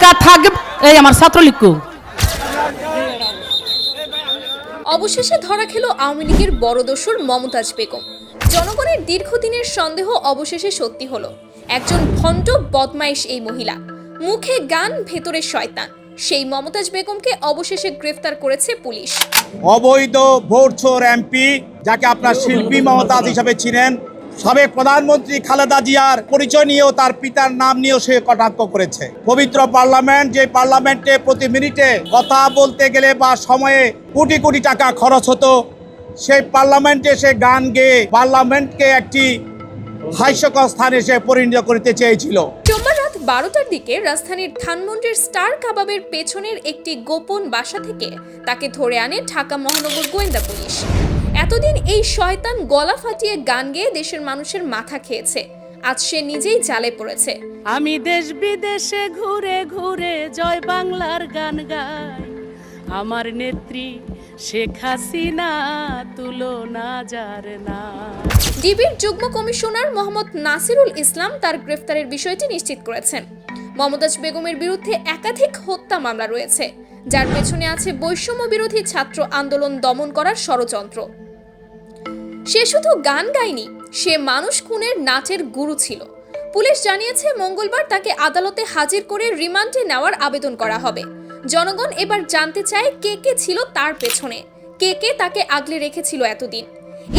মার্কা থাকবে। এই আমার ছাত্রলীগ অবশেষে ধরা খেল আওয়ামী লীগের বড় দস্যুর মমতাজ বেগম। জনগণের দীর্ঘদিনের সন্দেহ অবশেষে সত্যি হলো। একজন ভণ্ড বদমাইশ এই মহিলা। মুখে গান ভেতরে শয়তান। সেই মমতাজ বেগমকে অবশেষে গ্রেফতার করেছে পুলিশ। অবৈধ ভোটছোর এমপি যাকে আপনার শিল্পী মমতাজ হিসাবে ছিলেন সাবেক প্রধানমন্ত্রী খালেদা জিয়ার পরিচয় নিয়েও তার পিতার নাম নিয়েও সে কটাক্ষ করেছে। পবিত্র পার্লামেন্ট, যে পার্লামেন্টে প্রতি মিনিটে কথা বলতে গেলে বা সময়ে কোটি কোটি টাকা খরচ হতো, সেই পার্লামেন্টে সে গান গেয়ে পার্লামেন্টকে একটি হাস্যকর স্থানে সে পরিণত করতে চেয়েছিল। বারোটার দিকে রাজধানীর ধানমন্ডির স্টার কাবাবের পেছনের একটি গোপন বাসা থেকে তাকে ধরে আনে ঢাকা মহানগর গোয়েন্দা পুলিশ। এতদিন এই শয়তান গলা ফাটিয়ে গান গেয়ে দেশের মানুষের মাথা খেয়েছে। আজ সে নিজেই জালে পড়েছে। আমি দেশ বিদেশে ঘুরে ঘুরে জয় বাংলার গান গাই। আমার নেত্রী শেখ হাসিনা তুলনা যার না। ডিবির যুগ্ম কমিশনার মোহাম্মদ নাসিরুল ইসলাম তার গ্রেফতারের বিষয়টি নিশ্চিত করেছেন। মমতাজ বেগমের বিরুদ্ধে একাধিক হত্যা মামলা রয়েছে যার পেছনে আছে বৈষম্য বিরোধী ছাত্র আন্দোলন দমন করার ষড়যন্ত্র। সে শুধু গান গায়নি, সে মানুষ খুনের নাচের গুরু ছিল। পুলিশ জানিয়েছে মঙ্গলবার তাকে আদালতে হাজির করে রিমান্ডে নেওয়ার আবেদন করা হবে। জনগণ এবার জানতে চায় কে কে ছিল তার পেছনে, কে কে তাকে আগলে রেখেছিল এতদিন।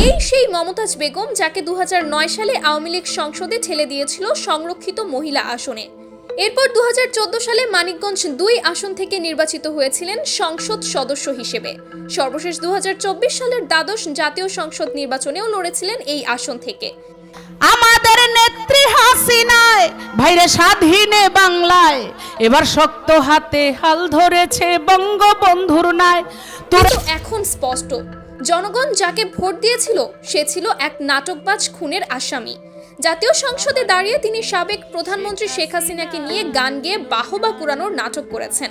এই সেই মমতাজ বেগম যাকে দু হাজার নয় সালে আওয়ামী লীগ সংসদে ঠেলে দিয়েছিল সংরক্ষিত মহিলা আসনে। এরপর দুহাজার চোদ্দ সালে মানিকগঞ্জ দুই আসন থেকে নির্বাচিত হয়েছিলেন সংসদ সদস্য হিসেবে। সর্বশেষ দুহাজার চব্বিশ সালের দ্বাদশ জাতীয় সংসদ নির্বাচনেও লড়েছিলেন এই আসন থেকে। আমাদের নেত্রী হাসিনায় ভাইরে স্বাধীনে বাংলায় এবার শক্ত হাতে হাল ধরেছে বঙ্গবন্ধুর নাই তোর এখন স্পষ্ট জনগণ যাকে ভোট দিয়েছিল সে ছিল এক নাটকবাজ খুনের আসামি। জাতীয় সংসদে দাঁড়িয়ে তিনি সাবেক প্রধানমন্ত্রী শেখ হাসিনাকে নিয়ে গান গেয়ে বাহবা কুড়ানোর নাটক করেছেন।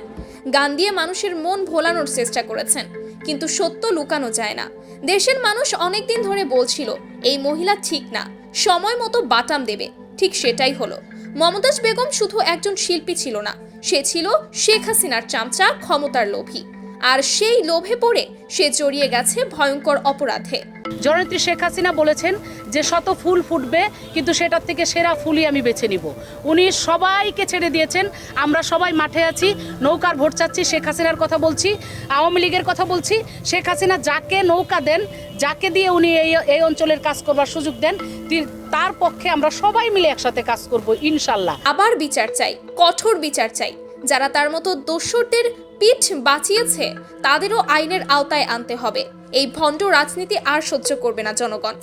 গান দিয়ে মানুষের মন ভোলানোর চেষ্টা করেছেন, কিন্তু সত্য লুকানো যায় না। দেশের মানুষ অনেকদিন ধরে বলছিল, এই মহিলা ঠিক না, সময় মতো বাটাম দেবে। ঠিক সেটাই হলো। মমতাজ বেগম শুধু একজন শিল্পী ছিল না, সে ছিল শেখ হাসিনার চামচা, ক্ষমতার লোভী। আর সেই লোভে পড়ে সে জড়িয়ে গেছে ভয়ঙ্কর অপরাধে। জননেত্রী শেখ হাসিনা বলেছেন যে শত ফুল ফুটবে, কিন্তু সেটার থেকে সেরা ফুলই আমি বেছে নিব। উনি সবাইকে ছেড়ে দিয়েছেন, আমরা সবাই মাঠে আছি, নৌকার ভোট চাচ্ছি, শেখ হাসিনার কথা বলছি, আওয়ামী লীগের কথা বলছি। শেখ হাসিনা যাকে নৌকা দেন, যাকে দিয়ে উনি এই এই অঞ্চলের কাজ করবার সুযোগ দেন, তার পক্ষে আমরা সবাই মিলে একসাথে কাজ করব, ইনশাল্লাহ। আবার বিচার চাই, কঠোর বিচার চাই। যারা তার মতো দোসরদের পিঠ বাঁচিয়েছে, তাদেরও আইনের আওতায় আনতে হবে। এই ভণ্ড রাজনীতি আর সহ্য করবে না জনগণ।